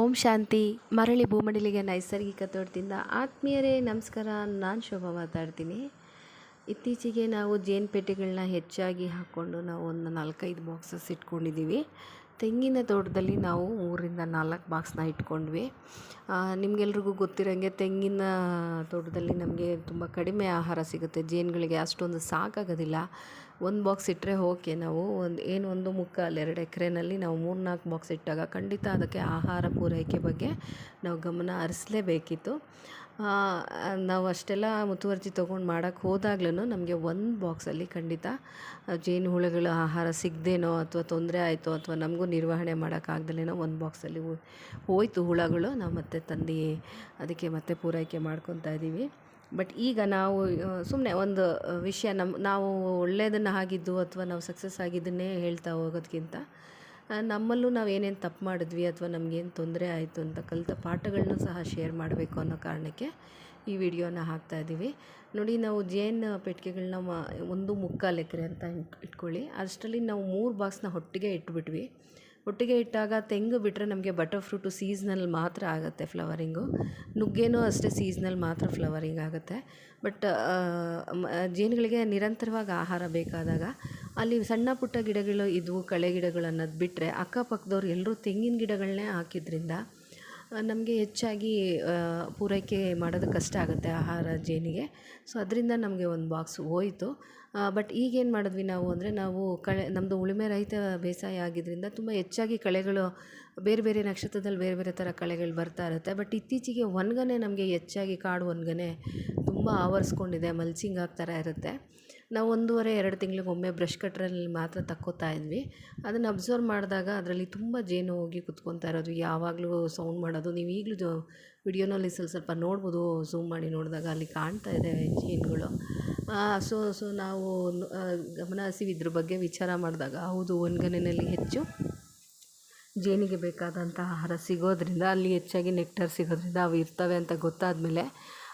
ಓಂ ಶಾಂತಿ. ಮರಳಿ ಭೂಮಂಡಲಿಗೆ ನೈಸರ್ಗಿಕ ತೋಟದಿಂದ ಆತ್ಮೀಯರೇ, ನಮಸ್ಕಾರ. ನಾನು ಶೋಭಾ ಮಾತಾಡ್ತೀನಿ. ಇತ್ತೀಚೆಗೆ ನಾವು ಜೇನುಪೇಟೆಗಳನ್ನ ಹೆಚ್ಚಾಗಿ ಹಾಕ್ಕೊಂಡು ನಾವು ಒಂದು ನಾಲ್ಕೈದು ಬಾಕ್ಸಸ್ ಇಟ್ಕೊಂಡಿದ್ದೀವಿ. ತೆಂಗಿನ ತೋಟದಲ್ಲಿ ನಾವು ಮೂರರಿಂದ ನಾಲ್ಕು ಬಾಕ್ಸ್ನ ಇಟ್ಕೊಂಡ್ವಿ. ನಿಮಗೆಲ್ರಿಗೂ ಗೊತ್ತಿರೋಂಗೆ ತೆಂಗಿನ ತೋಟದಲ್ಲಿ ನಮಗೆ ತುಂಬ ಕಡಿಮೆ ಆಹಾರ ಸಿಗುತ್ತೆ. ಜೇನುಗಳಿಗೆ ಅಷ್ಟೊಂದು ಸಾಕಾಗೋದಿಲ್ಲ. ಒಂದು ಬಾಕ್ಸ್ ಇಟ್ಟರೆ ಓಕೆ. ನಾವು ಒಂದು, ಏನು ಒಂದು ಮುಕ್ಕಾಲು ಎರಡು ಎಕರೆನಲ್ಲಿ ನಾವು ಮೂರು ನಾಲ್ಕು ಬಾಕ್ಸ್ ಇಟ್ಟಾಗ ಖಂಡಿತ ಅದಕ್ಕೆ ಆಹಾರ ಪೂರೈಕೆ ಬಗ್ಗೆ ನಾವು ಗಮನ ಹರಿಸ್ಲೇಬೇಕಿತ್ತು. ನಾವು ಅಷ್ಟೆಲ್ಲ ಮುತುವರ್ಜಿ ತೊಗೊಂಡು ಮಾಡೋಕ್ಕೆ ಹೋದಾಗ್ಲೂ ನಮಗೆ ಒಂದು ಬಾಕ್ಸಲ್ಲಿ ಖಂಡಿತ ಜೇನು ಹುಳುಗಳ ಆಹಾರ ಸಿಗದೇನೋ ಅಥವಾ ತೊಂದರೆ ಆಯಿತು ಅಥವಾ ನಮಗೂ ನಿರ್ವಹಣೆ ಮಾಡೋಕ್ಕಾಗ್ದಲೇನೋ ಒಂದು ಬಾಕ್ಸಲ್ಲಿ ಹೋಯ್ತು ಹುಳಗಳು ನಾವು ಮತ್ತೆ ತಂದು ಅದಕ್ಕೆ ಮತ್ತೆ ಪೂರೈಕೆ ಮಾಡ್ಕೊತಾ ಇದ್ದೀವಿ ಬಟ್ ಈಗ ನಾವು ಸುಮ್ಮನೆ ಒಂದು ವಿಷಯ ನಮ್ಮ ನಾವು ಒಳ್ಳೆಯದನ್ನು ಆಗಿದ್ದು ಅಥವಾ ನಾವು ಸಕ್ಸಸ್ ಆಗಿದ್ದನ್ನೇ ಹೇಳ್ತಾ ಹೋಗೋದಕ್ಕಿಂತ ನಮ್ಮಲ್ಲೂ ನಾವು ಏನೇನು ತಪ್ಪು ಮಾಡಿದ್ವಿ ಅಥವಾ ನಮಗೇನು ತೊಂದರೆ ಆಯಿತು ಅಂತ ಕಲಿತ ಪಾಠಗಳನ್ನೂ ಸಹ ಶೇರ್ ಮಾಡಬೇಕು ಅನ್ನೋ ಕಾರಣಕ್ಕೆ ಈ ವಿಡಿಯೋನ ಹಾಕ್ತಾಯಿದ್ದೀವಿ ನೋಡಿ, ನಾವು ಜೇನು ಪೆಟ್ಟಿಗೆಗಳನ್ನ ಮ, ಒಂದು ಮುಕ್ಕಾಲು ಎಕರೆ ಅಂತ ಇಟ್ಕೊಳ್ಳಿ. ಅಷ್ಟರಲ್ಲಿ ನಾವು ಮೂರು ಬಾಕ್ಸ್ನ ಹೊಟ್ಟಿಗೆ ಇಟ್ಬಿಟ್ವಿ. ಒಟ್ಟಿಗೆ ಇಟ್ಟಾಗ ತೆಂಗು ಬಿಟ್ಟರೆ ನಮಗೆ ಬಟರ್ ಫ್ರೂಟು ಸೀಸ್ನಲ್ ಮಾತ್ರ ಆಗುತ್ತೆ ಫ್ಲವರಿಂಗು. ನುಗ್ಗೆನೂ ಅಷ್ಟೇ ಸೀಸ್ನಲ್ ಮಾತ್ರ ಫ್ಲವರಿಂಗ್ ಆಗುತ್ತೆ. ಬಟ್ ಜೇನುಗಳಿಗೆ ನಿರಂತರವಾಗಿ ಆಹಾರ ಬೇಕಾದಾಗ ಅಲ್ಲಿ ಸಣ್ಣ ಪುಟ್ಟ ಗಿಡಗಳು ಇದ್ವು, ಕಳೆ ಗಿಡಗಳು ಅನ್ನೋದು ಬಿಟ್ಟರೆ ಅಕ್ಕಪಕ್ಕದವ್ರು ಎಲ್ಲರೂ ತೆಂಗಿನ ಗಿಡಗಳನ್ನೇ ಹಾಕಿದ್ರಿಂದ ನಮಗೆ ಹೆಚ್ಚಾಗಿ ಪೂರೈಕೆ ಮಾಡೋದು ಕಷ್ಟ ಆಗುತ್ತೆ ಆಹಾರ ಜೇನಿಗೆ. ಸೊ ಅದರಿಂದ ನಮಗೆ ಒಂದು ಬಾಕ್ಸ್ ಹೋಯ್ತು. ಬಟ್ ಈಗೇನು ಮಾಡಿದ್ವಿ ನಾವು ಅಂದರೆ ನಾವು ಕಳೆ ನಮ್ಮದು ಉಳುಮೆ ರಹಿತ ಬೇಸಾಯ ಆಗಿದ್ದರಿಂದ ತುಂಬ ಹೆಚ್ಚಾಗಿ ಕಳೆಗಳು, ಬೇರೆ ಬೇರೆ ನಕ್ಷತ್ರದಲ್ಲಿ ಬೇರೆ ಬೇರೆ ಥರ ಕಳೆಗಳು ಬರ್ತಾ ಇರುತ್ತೆ. ಬಟ್ ಇತ್ತೀಚೆಗೆ ಒಣಗನೆ ನಮಗೆ ಹೆಚ್ಚಾಗಿ ಕಾಡು ಒಣಗನೆ ತುಂಬ ಆವರಿಸ್ಕೊಂಡಿದೆ ಮಲ್ಚಿಂಗ್ ಆಗ್ತಾರ ಇರುತ್ತೆ. ನಾವು ಒಂದೂವರೆ, ಎರಡು ತಿಂಗಳಿಗೊಮ್ಮೆ ಬ್ರಷ್ ಕಟ್ರಲ್ಲಿ ಮಾತ್ರ ತಕ್ಕೋತಾ ಇದ್ವಿ. ಅದನ್ನು ಅಬ್ಸರ್ವ್ ಮಾಡಿದಾಗ ಅದರಲ್ಲಿ ತುಂಬ ಜೇನು ಹೋಗಿ ಕುತ್ಕೊತಾ ಇರೋದು. ಯಾವಾಗಲೂ ಸೌಂಡ್ ಮಾಡೋದು. ನೀವು ಈಗಲೂ ವಿಡಿಯೋನಲ್ಲಿ ಸ್ವಲ್ಪ ಸ್ವಲ್ಪ ನೋಡ್ಬೋದು ಝೂಮ್ ಮಾಡಿ ನೋಡಿದಾಗ ಅಲ್ಲಿ ಕಾಣ್ತಾ ಇದೆ ಜೇನುಗಳು ಸೊ ಸೊ ನಾವು ಗಮನ ಹರಿಸಿ ಇದ್ರ ಬಗ್ಗೆ ವಿಚಾರ ಮಾಡಿದಾಗ, ಹೌದು ಒಂದ್ಗನೆಯಲ್ಲಿ ಹೆಚ್ಚು ಜೇನಿಗೆ ಬೇಕಾದಂಥ ಆಹಾರ ಸಿಗೋದ್ರಿಂದ ಅಲ್ಲಿ ಹೆಚ್ಚಾಗಿ ನೆಕ್ಟರ್ ಸಿಗೋದ್ರಿಂದ ಅವು ಇರ್ತವೆ ಅಂತ ಗೊತ್ತಾದ ಮೇಲೆ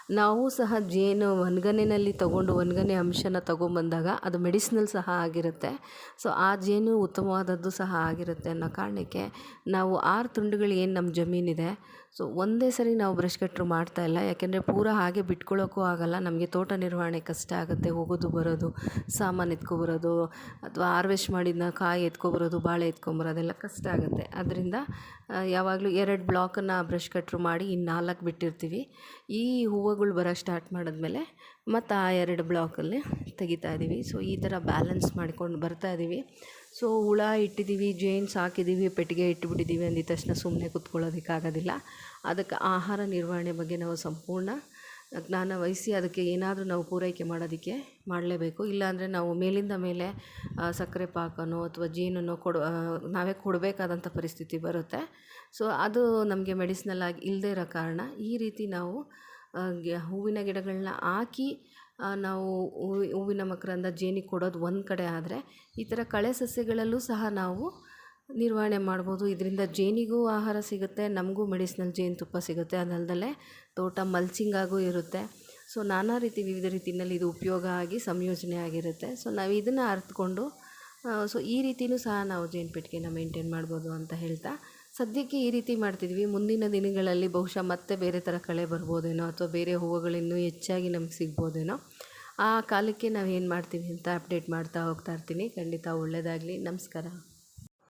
ನಾವು ಸಹ ಜೇನು ಒನ್ಗನೆಯಲ್ಲಿ ತಗೊಂಡು ಒನ್ಗನೆ ಅಂಶನ ತಗೊಂಬಂದಾಗ ಅದು ಮೆಡಿಸಿನಲ್ ಸಹ ಆಗಿರುತ್ತೆ. ಸೊ, ಆ ಜೇನು ಉತ್ತಮವಾದದ್ದು ಸಹ ಆಗಿರುತ್ತೆ ಅನ್ನೋ ಕಾರಣಕ್ಕೆ ನಾವು ಆರು ತುಂಡುಗಳು ಏನು ನಮ್ಮ ಜಮೀನಿದೆ, ಸೊ, ಒಂದೇ ಸರಿ ನಾವು ಬ್ರಷ್ ಕಟ್ರು ಮಾಡ್ತಾಯಿಲ್ಲ ಯಾಕೆಂದರೆ ಪೂರ ಹಾಗೆ ಬಿಟ್ಕೊಳ್ಳೋಕ್ಕೂ ಆಗಲ್ಲ. ನಮಗೆ ತೋಟ ನಿರ್ವಹಣೆ ಕಷ್ಟ ಆಗುತ್ತೆ. ಹೋಗೋದು, ಬರೋದು, ಸಾಮಾನು ಎತ್ಕೊಬರೋದು, ಅಥವಾ ಹಾರ್ವೆಸ್ಟ್ ಮಾಡಿದ್ನ ಕಾಯಿ ಎತ್ಕೊಬರೋದು, ಬಾಳೆ ಎತ್ಕೊಂಬರೋದೆಲ್ಲ ಕಷ್ಟ ಆಗುತ್ತೆ. ಅದರಿಂದ ಯಾವಾಗಲೂ ಎರಡು ಬ್ಲಾಕನ್ನು ಬ್ರಷ್ ಕಟ್ರು ಮಾಡಿ ಇನ್ನು ನಾಲ್ಕು ಬಿಟ್ಟಿರ್ತೀವಿ. ಈ ಹೂವುಗಳು ಬರೋ ಸ್ಟಾರ್ಟ್ ಮಾಡಿದ್ಮೇಲೆ ಮತ್ತು ಆ ಎರಡು ಬ್ಲಾಕಲ್ಲಿ ತೆಗಿತಾ ಇದ್ದೀವಿ. ಸೊ, ಈ ಥರ ಬ್ಯಾಲೆನ್ಸ್ ಮಾಡ್ಕೊಂಡು ಬರ್ತಾ ಇದ್ದೀವಿ. ಸೊ, ಹುಳ ಇಟ್ಟಿದ್ದೀವಿ, ಜೇನ್ಸ್ ಹಾಕಿದ್ದೀವಿ, ಪೆಟ್ಟಿಗೆ ಇಟ್ಟುಬಿಟ್ಟಿದ್ದೀವಿ ಅಂದಿದ ತಕ್ಷಣ ಸುಮ್ಮನೆ ಕೂತ್ಕೊಳ್ಳೋದಕ್ಕಾಗೋದಿಲ್ಲ ಅದಕ್ಕೆ ಆಹಾರ ನಿರ್ವಹಣೆ ಬಗ್ಗೆ ನಾವು ಸಂಪೂರ್ಣ ಜ್ಞಾನ ವಹಿಸಿ ಅದಕ್ಕೆ ಏನಾದರೂ ನಾವು ಪೂರೈಕೆ ಮಾಡೋದಕ್ಕೆ ಮಾಡಲೇಬೇಕು. ಇಲ್ಲಾಂದರೆ ನಾವು ಮೇಲಿಂದ ಮೇಲೆ ಸಕ್ಕರೆ ಪಾಕನೋ ಅಥವಾ ಜೇನನ್ನೋ ಕೊಡು ನಾವೇ ಕೊಡಬೇಕಾದಂಥ ಪರಿಸ್ಥಿತಿ ಬರುತ್ತೆ. ಸೊ, ಅದು ನಮಗೆ ಮೆಡಿಸಿನಲ್ ಆಗಿ ಇಲ್ಲದೇ ಇರೋ ಕಾರಣ ಈ ರೀತಿ ನಾವು ಹೂವಿನ ಗಿಡಗಳನ್ನ ಹಾಕಿ ನಾವು ಹೂವಿನ ಮಕರಂದ ಜೇನಿಗೆ ಕೊಡೋದು ಒಂದು ಕಡೆ ಆದರೆ, ಈ ಥರ ಕಳೆ ಸಸ್ಯಗಳಲ್ಲೂ ಸಹ ನಾವು ನಿರ್ವಹಣೆ ಮಾಡ್ಬೋದು. ಇದರಿಂದ ಜೇನಿಗೂ ಆಹಾರ ಸಿಗುತ್ತೆ, ನಮಗೂ ಮೆಡಿಸಿನಲ್ ಜೇನುತುಪ್ಪ ಸಿಗುತ್ತೆ. ಅದಲ್ದಲೆ ತೋಟ ಮಲ್ಚಿಂಗಾಗೂ ಇರುತ್ತೆ. ಸೊ ನಾನಾ ರೀತಿ ವಿವಿಧ ರೀತಿಯಲ್ಲಿ ಇದು ಉಪಯೋಗ ಆಗಿ ಸಂಯೋಜನೆ ಆಗಿರುತ್ತೆ. ಸೊ ನಾವು ಇದನ್ನು ಅರ್ಥಕೊಂಡು ಸೊ ಈ ರೀತಿಯೂ ಸಹ ನಾವು ಜೇನು ಪೆಟ್ಟಿಗೆನ ಮೇಂಟೈನ್ ಮಾಡ್ಬೋದು ಅಂತ ಹೇಳ್ತಾ, ಸದ್ಯಕ್ಕೆ ಈ ರೀತಿ ಮಾಡ್ತಿದ್ವಿ. ಮುಂದಿನ ದಿನಗಳಲ್ಲಿ ಬಹುಶಃ ಮತ್ತೆ ಬೇರೆ ಥರ ಕಳೆ ಬರ್ಬೋದೇನೋ ಅಥವಾ ಬೇರೆ ಹೂವುಗಳಿನ್ನೂ ಹೆಚ್ಚಾಗಿ ನಮ್ಗೆ ಸಿಗ್ಬೋದೇನೋ, ಆ ಕಾಲಕ್ಕೆ ನಾವು ಏನು ಮಾಡ್ತೀವಿ ಅಂತ ಅಪ್ಡೇಟ್ ಮಾಡ್ತಾ ಹೋಗ್ತಾ ಇರ್ತೀನಿ. ಖಂಡಿತ ಒಳ್ಳೆಯದಾಗಲಿ ನಮಸ್ಕಾರ.